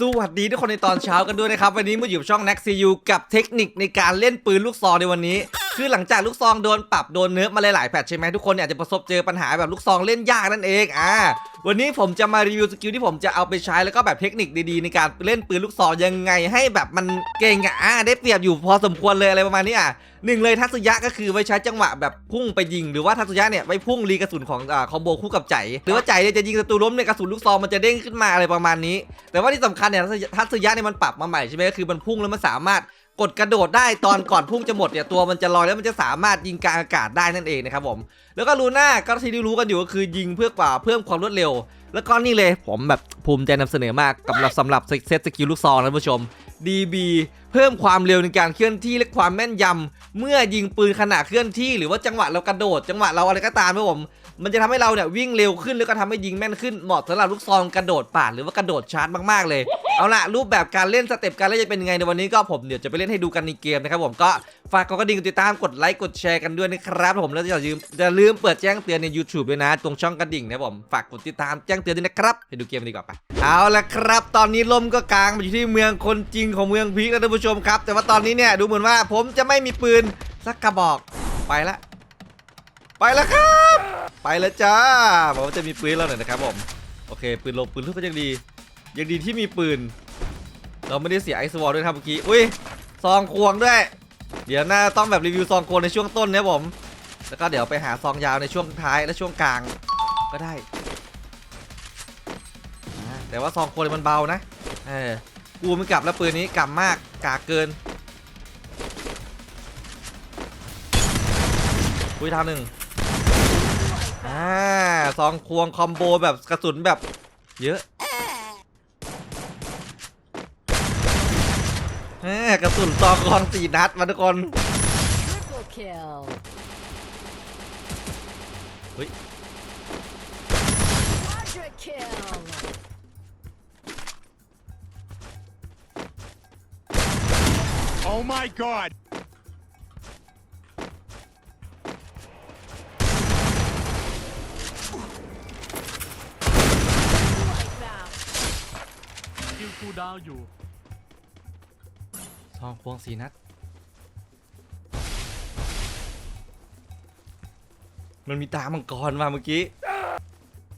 สวัสดีทุกคนในตอนเช้ากันด้วยนะครับ วันนี้มาอยู่ช่อง Next CU กับเทคนิคในการเล่นปืนลูกซองในวันนี้ คือหลังจากลูกซองโดนปรับโดนเนิร์ฟมาหลายๆแพทใช่ไหมทุกคนเนี่ยจะประสบเจอปัญหาแบบลูกซองเล่นยากนั่นเองอ่าวันนี้ผมจะมารีวิวสกิลที่ผมจะเอาไปใช้แล้วก็แบบเทคนิคดีๆ ในการเล่นปืนลูกซองยังไงให้แบบมันเก่งอะได้เปรียบอยู่พอสมควรเลยอะไรประมาณนี้อะหนึ่งเลยทัศยะก็คือไว้ใช้จังหวะแบบพุ่งไปยิง หรือว่าทัศยะเนี่ยไว้พุ่งรีกระสุนของอคอมโบคู่กับใจ หรือว่าใจเนี่ยจะยิงศัตรูล้มในยกระสุนลูกซองมันจะเด้งขึ้นมาอะไรประมาณนี้ แต่ว่าที่สำคัญเนี่ยทัศยะทัศยะเนี่ยมันปรับมาใหม่ใช่ไหมก็คือมันพุ่งแล้วมันสามารถ กดกระโดดได้ตอนก่อนพุ่งจะหมดเนี่ยตัวมันจะลอยแล้วมันจะสามารถยิงกลางอากาศได้นั่นเองนะครับผม แล้วก็ลูน่าก็ที่ได้รู้กันอยู่ก็คือยิงเพื่อกว่าเพิ่มความรวดเร็ว แล้วก็นี่เลยผมแบบภูมิใจนำเสนอมากกับสำหรับเซตสกิลลูกซองนะผู้ชม DB เพิ่มความเร็วในการเคลื่อนที่และความแม่นยำเมื่อยิงปืนขณะเคลื่อนที่หรือว่าจังหวะเรากระโดด จังหวะเราอะไรก็ตามครับผม มันจะทำให้เราเนี่ยวิ่งเร็วขึ้นแล้วก็ทำให้ยิงแม่นขึ้นเหมาะสำหรับลูกซองกระโดดป่าหรือว่ากระโดดชาร์จมากๆเลย เอาละรูปแบบการเล่นสเต็ปการเล่นจะเป็นยังไงในวันนี้ก็ผมเดี๋ยวจะไปเล่นให้ดูกันในเกมนะครับผมก็ฝากกดกระดิ่งกดติดตามกดไลค์กดแชร์กันด้วยนะครับผมแล้วอย่าลืมอย่าลืมเปิดแจ้งเตือนใน YouTube ด้วยนะ ตรงช่องกระดิ่งนะผมฝากกดติดตามแจ้งเตือนด้วยนะครับไปดูเกมดีกว่าไปเอาละครับ ตอนนี้ลมก็กลางมาอยู่ที่เมืองคนจริงของเมืองพีคแล้วท่านผู้ชมครับ แต่ว่าตอนนี้เนี่ยดูเหมือนว่าผมจะไม่มีปืนสักกระบอกไปละ ไปแล้วครับ ไปแล้วจ้าบอกว่าจะมีปืนแล้วหน่อยนะครับผมโอเคปืนลงปืนลูกก็ยังดี ยังดีที่มีปืน เราไม่ได้เสียไอซ์วอลด้วยครับเมื่อกี้อุ้ยซองควงด้วย เดี๋ยวหน่าต้องแบบรีวิวซองควงในช่วงต้นนะผมแล้วก็เดี๋ยวไปหาซองยาวในช่วงท้ายและช่วงกลางก็ได้ แต่ว่าซองควงมันเบานะเออกูไม่กลับแล้วปืนนี้กลับมากกากเกินอุ้ยทางหนึ่ง อ่าซองควงคอมโบแบบกระสุนแบบ เยอะแหมกระสุนซองควงสี่นัดมาทุกคน Triple kill. เฮ้ย Quadra kill. Oh my god! คิลคูลดาวน์อยู่ ซองควงสีนัด มันมีตามังกรมาเมื่อกี้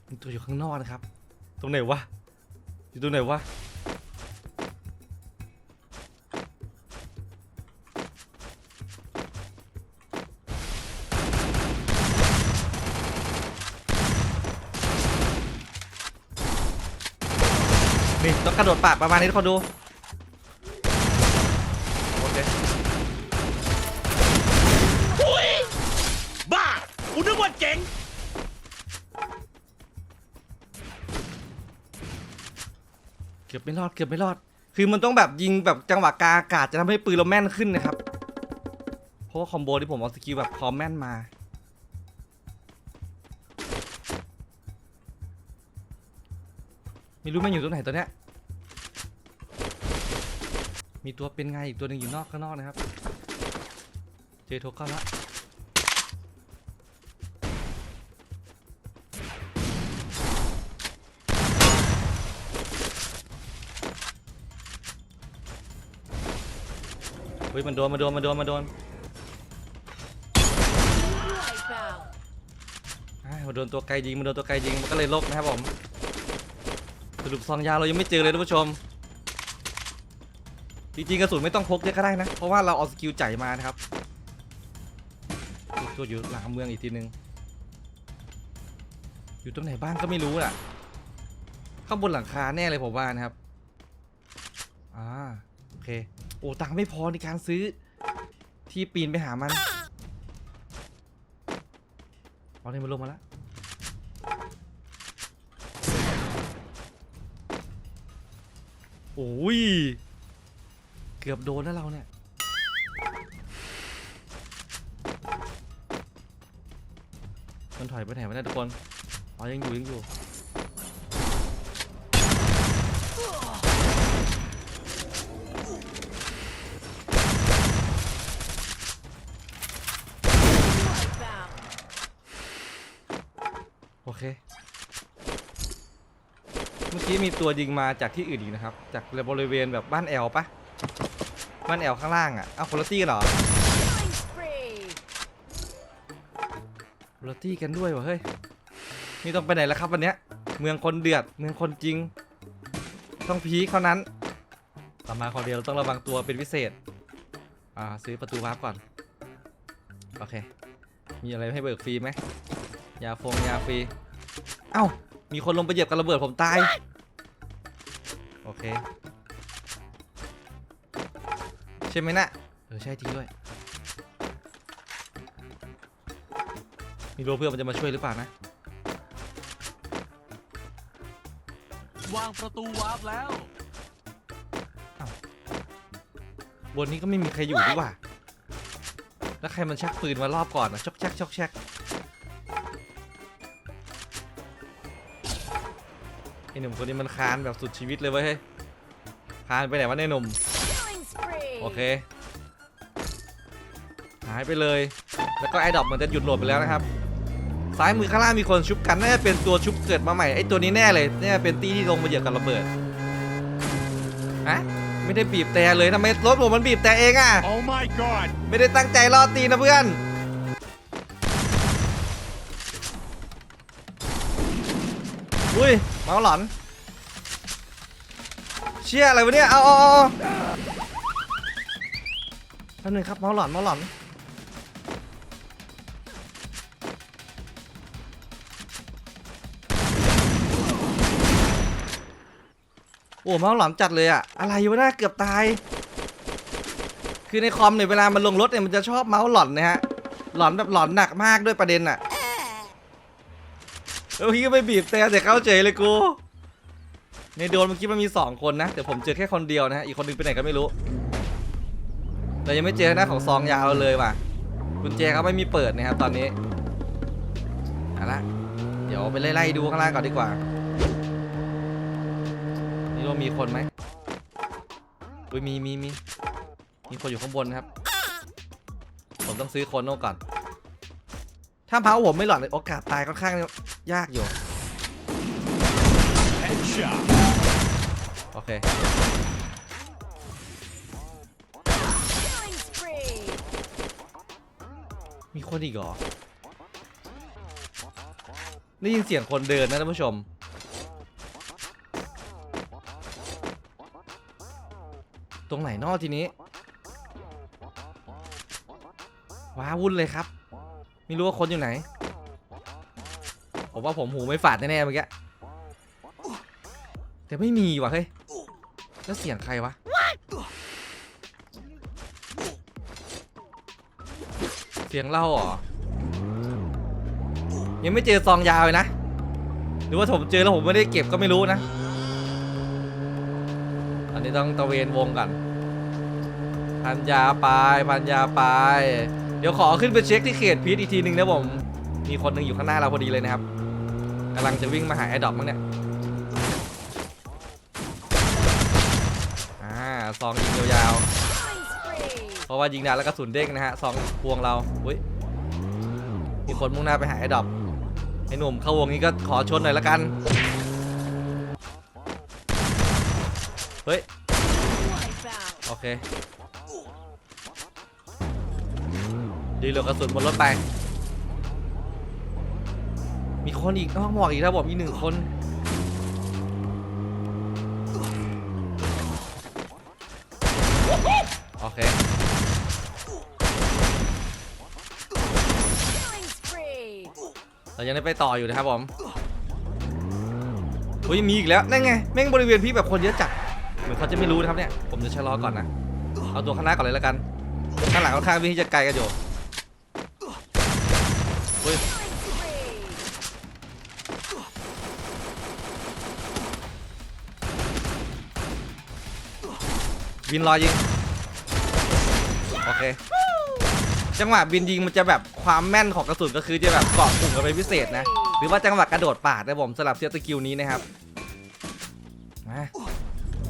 มีตัวอยู่ข้างนอกนะครับ ตรงไหนวะ อยู่ตรงไหนวะ กระโดดปาดประมาณนี้ทุกคนดูโอเคบ้ากูนึกว่าเจ๋งเกือบไม่รอดเกือบไม่รอด คือมันต้องแบบยิงแบบจังหวะกลางอากาศจะทำให้ปืนเราแม่นขึ้นนะครับ เพราะว่าคอมโบที่ผมเอาสกิลแบบพร้อมแม่นมาไม่รู้มันอยู่ตรงไหนตัวเนี้ย มีตัวเป็นไงอีกตัวหนึ่งอยู่นอกข้างนอกนะครับ เจอโทก้าละเฮ้ยมันโดนมันโดนมันโดนมันโดน Wipeout. อ่ามันโดนตัวไกลยิงมันโดนตัวไกลยิงมันก็เลยลบนะครับผมสรุปซองยาเรายังไม่เจอเลยท่านผู้ชม จริงๆกระสุนไม่ต้องพกเยอะก็ได้นะ เพราะว่าเราเอาสกิลใจมานะครับตัวอยู่หลังเมืองอีกทีนึง อยู่ตรงไหนบ้างก็ไม่รู้น่ะ ข้างบนหลังคาแน่เลยผมว่านะครับ อ่า โอเค โอ้ตังไม่พอในการซื้อ ที่ปีนไปหามันเอาเนี่ยมันลงมาแล้วโอ้ย กือบโดนแล้วเราเนี่ย มันถอยไปไหนวะเนี่ยทุกคน อ๋อ ยังอยู่ ยังอยู่ โอเค เมื่อกี้มีตัวยิงมาจากที่อื่นอีกนะครับ จากบริเวณแบบบ้านแอลปะ บ้านแอลข้างล่างอะเอาคนละตี้กันเหรอคนละตี้กันด้วยวะเฮ้ย นี่ต้องไปไหนแล้วครับวันเนี้ย เมืองคนเดือด เมืองคนจริง ต้องพีคเท่านั้นต่อมาคนเดียวต้องระวังตัวเป็นพิเศษ อ่าซื้อประตูวาร์ปก่อน โอเค มีอะไรให้เบิกฟรีไหมยาฟงยาฟรี เอ้า มีคนลงไปเหยียบกับระเบิดผมตาย โอเค ช่ไหมนะเออใช่จริงด้วยไมีรู้เพื่อนมันจะมาช่วยหรือเปล่านะ วางประตูวาร์ปแล้ว บนนี้ก็ไม่มีใครอยู่ดีกว่า แล้วใครมันชักปืนมารอบก่อนนะชอกแชกชอกแชกไอ้หนุ่มคนนี้มันคานแบบสุดชีวิตเลยเว้ยเฮ้ยคานไปไหนวะเนี่ยหนุ่ม เค หายไปเลย แล้วก็ไอ้ดอกมันจะหยุดโหลดไปแล้วนะครับ ซ้ายมือข้างล่างมีคนชุบกัน น่าจะเป็นตัวชุบเกิดมาใหม่ ไอ้ตัวนี้แน่เลยน่าจะเป็นตี้ที่ลงมาเหยียบกับระเบิดฮะไม่ได้บีบแต่เลยทำไมรถผมมันบีบแต่เองอะ Oh my god. ไม่ได้ตั้งใจล่อตีนะเพื่อน อุ้ยเมาหลอน เชี่ยอะไรวะเนี่ย เอาเอาเอาแป๊บนึงครับเมาหลอนเมาหลอนโอ้เมาหลอนจัดเลยอะอะไรวะน่าเกือบตาย คือในคอมเนี่ยเวลามันลงรถเนี่ยมันจะชอบเมาส์หลอนนะฮะหลอนแบบหลอนหนักมากด้วยประเด็นอะแล้วพี่ก็ไปบีบแต่แต่เข้าเจเลยกูในโดนเมื่อกี้มันมีสองคนนะแต่ผมเจอแค่คนเดียวนะฮะอีกคนนึงไปไหนก็ไม่รู้ แต่ยังไม่เจอหน้าของซองยาวเลยว่ะกุญแจเขาไม่มีเปิดนะครับตอนนี้เอาละเดี๋ยวไปไล่ๆดูข้างล่างก่อนดีกว่า นี่ว่ามีคนไหมอุ้ยมีมีมีมีคนอยู่ข้างบนครับ ผมต้องซื้อคโน่ก่อน ถ้าเผาผมไม่หลอดเลยโอกาสตายค่อนข้างยากอยู่ โอเค มีคนอีกเหรอ ได้ยินเสียงคนเดินนะท่านผู้ชม ตรงไหนนอกทีนี้ ว้าวุ่นเลยครับ ไม่รู้ว่าคนอยู่ไหน ผมว่าผมหูไม่ฝาดแน่ๆเมื่อกี้ แต่ไม่มีว่ะเฮ้ย แล้วเสียงใครวะ สียงเล่าเหรอ ยังไม่เจอซองยาวเลยนะ หรือว่าผมเจอแล้วผมไม่ได้เก็บก็ไม่รู้นะ อันนี้ต้องตะเวนวงกันพันยาไปพันยาไป เดี๋ยวขอขึ้นไปเช็คที่เขตพีทอีกทีหนึ่งนะผม มีคนหนึ่งอยู่ข้างหน้าเราพอดีเลยนะครับกำลังจะวิ่งมาหาไอ้ดอกมั้งเนี่ย อ่าซองยิงยาวๆ เพราะว่ายิงดาวแล้วกระสุนเด้งนะฮะสองพวงเราอุ้ยมีคนมุ่งหน้าไปหาไอ้ดอบไอ้หนุ่มเข้าวงนี้ก็ขอชนหน่อยละกันเฮ้ยโอเคดีเหลือกระสุนบนรถไป มีคนอีกนอกหมอกอีกแล้วบอกมีหนึ่งคน โอเค เรายังได้ไปต่ออยู่นะครับผมเฮ้ยมีอีกแล้วนั่นไงแม่งบริเวณพี่แบบคนเยอะจัดเหมือนเขาจะไม่รู้นะครับเนี่ยผมจะชะลอก่อนนะเอาตัวข้างหน้าก่อนเลยแล้วกันข้างหลังค่อนข้างพี่จะไกลกันอยู่เฮ้ยบินรอยิงโอเคจังหวะบินยิงมันจะแบบ ความแม่นของกระสุนก็คือจะแบบเกาะกลุ่มกันเป็นพิเศษนะ หรือว่าจังหวะกระโดดปาดนะผมสลับเซียสกิลนี้นะครับมา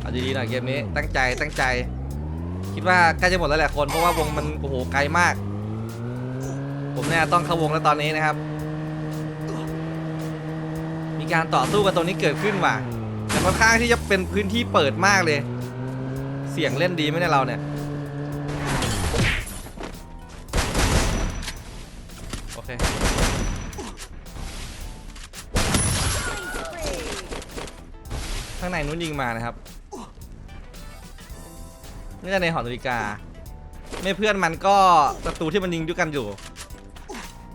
เอาดีๆหน่อยเกมนี้ตั้งใจตั้งใจ คิดว่าใกล้จะหมดแล้วแหละคนเพราะว่าวงมันโอ้โหไกลมาก ผมเนี่ยต้องเข้าวงแล้วตอนนี้นะครับ มีการต่อสู้กันตรงนี้เกิดขึ้นว่ะแต่ค่อนข้างที่จะเป็นพื้นที่เปิดมากเลย เสียงเล่นดีไหมเนี่ยเราเนี่ย เคข้างในนู้นยิงมานะครับน่จะในหอนาฬิกา ไม่เพื่อนมันก็ศัตรูที่มันยิงด้วยกันอยู่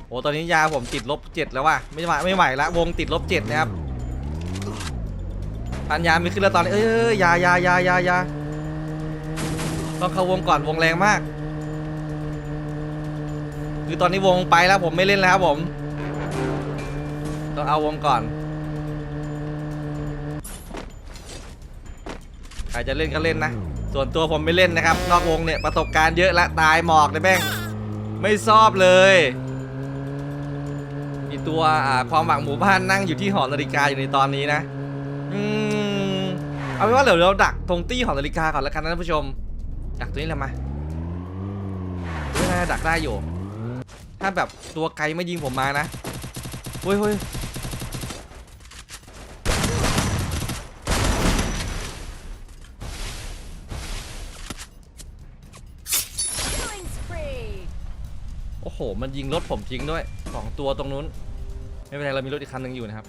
โอ้ตอนนี้ยาผมติดลบเจ็ดแล้วว่ะ ไม่ไหวไม่ไหวละวงติดลบเจ็ดนะครับพันยามีขึ้นแล้วตอนนี้ยเอ้ยยายายายายาต้องเข้าวงก่อนวงแรงมาก คือตอนนี้วงไปแล้วผมไม่เล่นแล้วครับผม ต้องเอาวงก่อน ใครจะเล่นก็เล่นนะ ส่วนตัวผมไม่เล่นนะครับ นอกวงเนี่ยประสบการณ์เยอะละตายหมอกเลยแม่ง ไม่ชอบเลยมีตัวความหวังหมู่บ้านนั่งอยู่ที่หอนาฬิกาอยู่ในตอนนี้นะ อืม เอาเป็นว่าเดี๋ยวเราดักตรงตี้หอนาฬิกาก่อนแล้วกันนะท่านผู้ชม ดักตัวนี้แหละมาไม่น่าจะดักได้อยู่ ถ้าแบบตัวไกลไม่ยิงผมมานะเฮ้ยเฮ้ยโอ้โห มันยิงรถผมทิ้งด้วยสองตัวตรงนู้น ไม่เป็นไร เรามีรถอีกคันหนึ่งอยู่นะครับ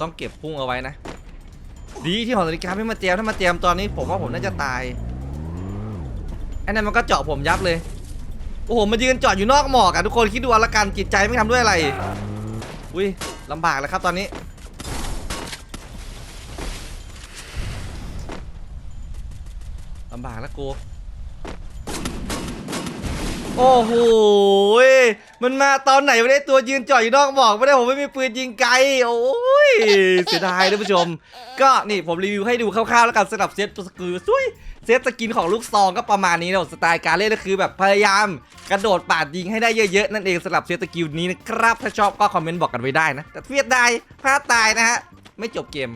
ต้องเก็บพุ่งเอาไว้นะ ดีที่หอนาฬิกาไม่มาเจมถ้ามาเจมตอนนี้ผมว่าผมน่าจะตายไอ้นั่นมันก็เจาะผมยับเลย โอ้โหมันยืนจอดอยู่นอกหมอกอะทุกคนคิดดูเอาละกันจิตใจไม่ทำด้วยอะไร อุ้ยลำบากแล้วครับตอนนี้ ลำบากแล้วกู โอ้โห มันมาตอนไหนไม่ได้ตัวยืนจ่อยอยู่นอกบอกไม่ได้ผมไม่มีปืนยิงไกล โอ้ยเสียดายท่านผู้ชม ก็นี่ผมรีวิวให้ดูคร่าวๆแล้วกันสำหรับเซตสกิลซุยเซตสกินของลูกซองก็ประมาณนี้นะสไตล์การเล่นก็คือแบบพยายามกระโดดปาดยิงให้ได้เยอะๆ นั่นเองสำหรับเซตสกิลนี้นะครับ ถ้าชอบก็คอมเมนต์บอกกันไว้ได้นะ แต่เฟียดได้พลาดตายนะฮะไม่จบเกม